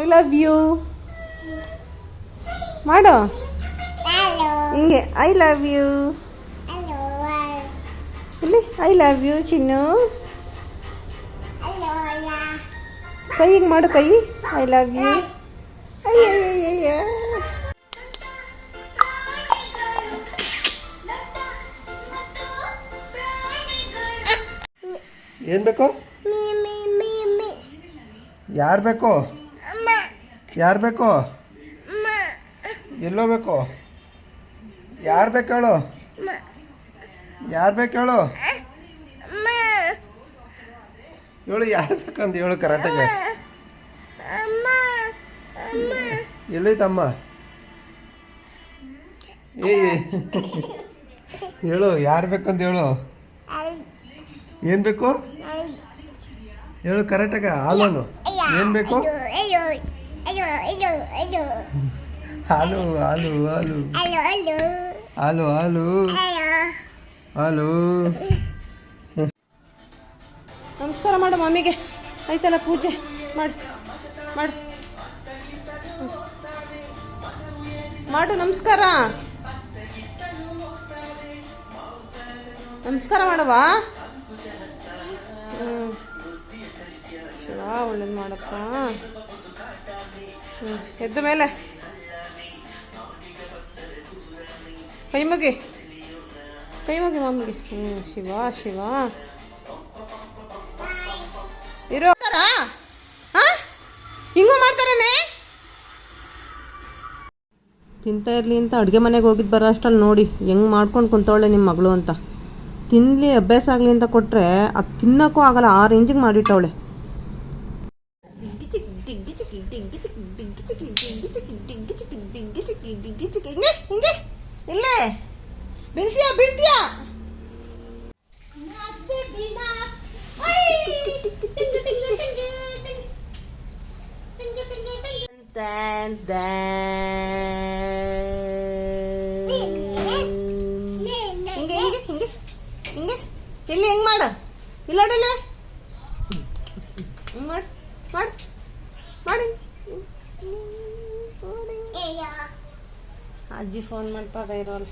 I love you ಮಾಡು. ಹಿಂಗೆ I love you ಇಲ್ಲಿ ಐ ಲವ್ ಯು ಚಿನ್ನು. ಕೈ ಹಿಂಗೆ ಮಾಡು ಕೈ. ಐ ಲವ್ ಯು ಅಯ್ಯಯ್ಯಯ್ಯ ಏನು ಬೇಕು? ಯಾರು ಬೇಕು? ಯಾರು ಬೇಕು? ಎಲ್ಲೋ ಬೇಕು? ಯಾರು ಬೇಕು ಹೇಳು? ಯಾರು ಬೇಕು ಹೇಳು? ಹೇಳು ಯಾರು ಬೇಕಂತ ಹೇಳು ಕರೆಕ್ಟಾಗಿ. ಎಲ್ಲೈತಮ್ಮ ಏ ಹೇಳು ಯಾರು ಬೇಕಂತ ಹೇಳು. ಏನು ಬೇಕು? ಹೇಳು ಕರೆಕ್ಟಾಗ ಹಾಲನು ಏನು ಬೇಕು? ಹಾಲು ಹಾಲು ಹಾಲು ಹಲೋ ಹಾಲು ಹಲೋ ನಮಸ್ಕಾರ ಮಾಡು ಮಮ್ಮಿಗೆ ಆಯ್ತಲ್ಲ ಪೂಜೆ. ಮಾಡು ಮಾಡು. ಮಾಡು ನಮಸ್ಕಾರ. ನಮಸ್ಕಾರ ಮಾಡವಾ ಹ್ಞೂ ಒಳ್ಳೇದು ಮಾಡಪ್ಪ. ಎದ್ದ ಮೇಲೆ. ಕೈ ಮುಗಿ. ಕೈ ಮಮ್ಮಿಗೆ ಹ್ಞೂ ಶಿವ ಶಿವ. ಇರೋ. ಹಾ? ಹಿಂಗೂ ಮಾಡ್ತಾರನೆ? ತಿಂತಾ ಇರಲಿ ಅಂತ ಅಡುಗೆ ಮನೆಗೆ ಹೋಗಿದ್ದು ಬರೋ ಅಷ್ಟಲ್ಲಿ ನೋಡಿ, ಹೆಂಗೆ ಮಾಡ್ಕೊಂಡು ಕುಂತವಳೆ ನಿಮ್ಮ ಮಗಳು ಅಂತ. ತಿನ್ನಲಿ ಅಭ್ಯಾಸ ಆಗಲಿ ಅಂತ ಕೊಟ್ಟರೆ ಅದು ತಿನ್ನೋಕ್ಕೂ ಆಗಲ್ಲ, ಆ ರೇಂಜಿಗೆ ಮಾಡಿಟ್ಟವಳೆ ಹಿಂಗೆ ಹಿಂಗೆ ಇಲ್ಲೇ ಬೀಳ್ತೀಯಾ ಬೀಳ್ತೀಯಾ Dun, ಹಿಂಗೆ ಹಿಂಗೆ ಹಿಂಗೆ ಹಿಂಗೆ. ಇಲ್ಲಿ ಹೆಂಗ್ ಮಾಡು? ಇಲ್ಲ ನೋಡಿಲ್ಲ ಮಾಡು ಮಾಡು ಮಾಡಿ. ಅಜ್ಜಿ ಫೋನ್ ಮಾಡ್ತಾ ಇರೋಲ್ಲ